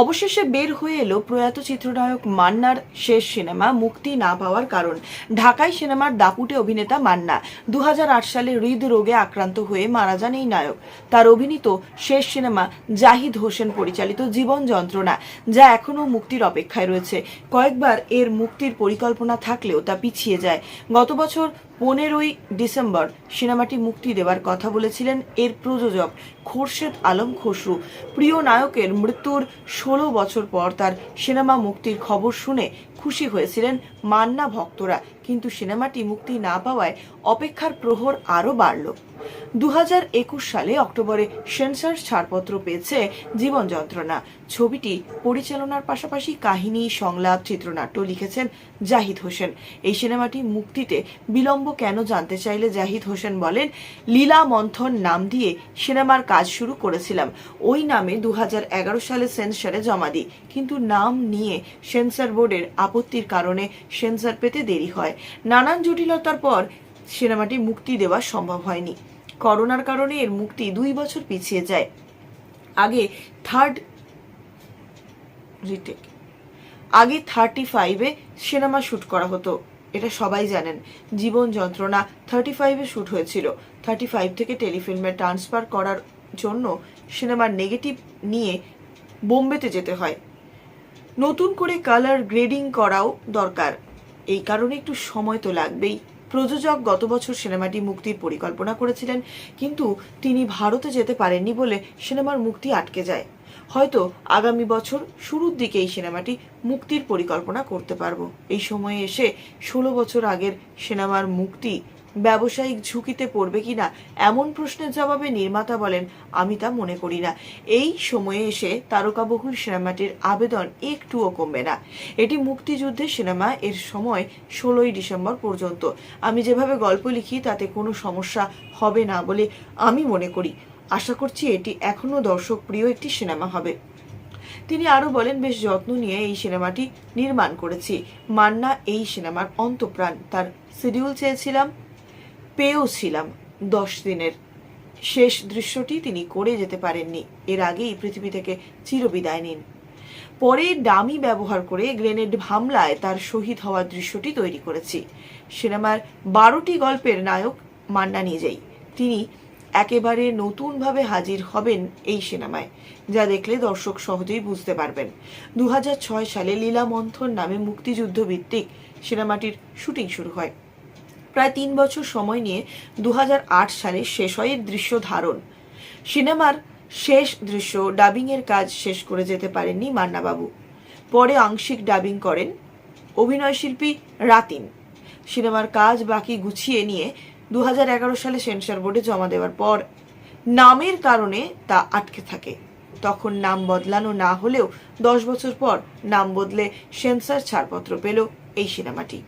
অবশেষে বের হয়ে এলো প্রয়াত চিত্রনায়ক মান্নার শেষ সিনেমা মুক্তি না পাওয়ার কারণ। ঢাকায় সিনেমার দাপুটে অভিনেতা মান্না। দু হাজার আট সালে হৃদরোগে আক্রান্ত হয়ে মারা যান এই নায়ক। তার অভিনীত শেষ সিনেমা জাহিদ হোসেন পরিচালিত জীবন যন্ত্রণা, যা এখনও মুক্তির অপেক্ষায় রয়েছে। কয়েকবার এর মুক্তির পরিকল্পনা থাকলেও তা পিছিয়ে যায়। গত বছর পনেরোই ডিসেম্বর সিনেমাটি মুক্তি দেওয়ার কথা বলেছিলেন এর প্রযোজক খোরশেদ আলম খসরু। প্রিয় নায়কের মৃত্যুর ষোলো বছর পর তার সিনেমা মুক্তির খবর শুনে খুশি হয়েছিলেন মান্না ভক্তরা। কিন্তু সিনেমাটি মুক্তি না পাওয়ায় অপেক্ষার প্রহর আরও বাড়ল। দু হাজার একুশ সালে অক্টোবরে সেন্সর ছাড়পত্র পেয়েছে জীবন যন্ত্রণা। ছবিটি পরিচালনার পাশাপাশি কাহিনী, সংলাপ, চিত্রনাট্য লিখেছেন জাহিদ হোসেন। এই সিনেমাটি মুক্তিতে বিলম্ব কেন জানতে চাইলে জাহিদ হোসেন বলেন, লীলা মন্থন নাম দিয়ে সিনেমার কাজ শুরু করেছিলাম। ওই নামে দু হাজার এগারো সালে সেন্সরে জমা দিই। কিন্তু নাম নিয়ে সেন্সর বোর্ডের আপত্তির কারণে সেন্সর পেতে দেরি হয়। নানান জটিলতার পর সিনেমাটি মুক্তি দেওয়া সম্ভব হয়নি। করোনার কারণে এর মুক্তি দুই বছর পিছিয়ে যায়। আগে থার্ড রিটেক আগে থার্টি ফাইভে সিনেমা শ্যুট করা হতো, এটা সবাই জানেন। জীবন যন্ত্রণা থার্টি ফাইভে শ্যুট হয়েছিল। থার্টি ফাইভ থেকে টেলিফিল্মে ট্রান্সফার করার জন্য সিনেমার নেগেটিভ নিয়ে বোম্বেতে যেতে হয়। নতুন করে কালার গ্রেডিং করাও দরকার। এই কারণে একটু সময় তো লাগবেই। প্রযোজক গত বছর সিনেমাটি মুক্তির পরিকল্পনা করেছিলেন, কিন্তু তিনি ভারতে যেতে পারেননি বলে সিনেমার মুক্তি আটকে যায়। হয়তো আগামী বছর শুরুর দিকে এই সিনেমাটি মুক্তির পরিকল্পনা করতে পারব। এই সময়ে এসে ষোলো বছর আগের সিনেমার মুক্তি ব্যবসায়িক ঝুঁকিতে পড়বে কিনা? এমন প্রশ্নের জবাবে নির্মাতা বলেন, আমি তা মনে করি না। এই সময়ে এসে তারকাবহুল সিনেমাটির আবেদন একটুও কমবে না। এটি মুক্তিযুদ্ধের সিনেমা এর সময় ষোলোই ডিসেম্বর পর্যন্ত। আমি যেভাবে গল্প লিখি, তাতে কোনো সমস্যা হবে না বলে আমি মনে করি। আশা করছি এটি এখনও দর্শক প্রিয় একটি সিনেমা হবে। তিনি আরও বলেন, বেশ যত্ন নিয়ে এই সিনেমাটি নির্মাণ করেছি। মান্না এই সিনেমার অন্তপ্রাণ। তার শিডিউল চেয়েছিলাম। পেয়েও ছিলাম দশ দিনের। শেষ দৃশ্যটি তিনি করে যেতে পারেননি। এর আগেই পৃথিবী থেকে চিরবিদায় নিন। পরে ডামি ব্যবহার করে গ্রেনেড হামলায় তার শহীদ হওয়ার দৃশ্যটি তৈরি করেছি। সিনেমার বারোটি গল্পের নায়ক মান্না নিজেই। তিনি একেবারে নতুনভাবে হাজির হবেন এই সিনেমায়, যা দেখলে দর্শক সহজেই বুঝতে পারবেন। দু হাজার ছয় সালে লীলা মন্থন নামে মুক্তিযুদ্ধ ভিত্তিক সিনেমাটির শুটিং শুরু হয়। প্রায় তিন বছর সময় নিয়ে দু হাজার আট সালে শেষ হয় দৃশ্য ধারণ। সিনেমার শেষ দৃশ্য ডাবিংয়ের কাজ শেষ করে যেতে পারেননি মান্নাবাবু। পরে আংশিক ডাবিং করেন অভিনয়শিল্পী রাতিন। সিনেমার কাজ বাকি গুছিয়ে নিয়ে দু হাজার এগারো সালে সেন্সর বোর্ডে জমা দেওয়ার পর নামের কারণে তা আটকে থাকে। তখন নাম বদলানো না হলেও দশ বছর পর নাম বদলে সেন্সর ছাড়পত্র পেল এই সিনেমাটি।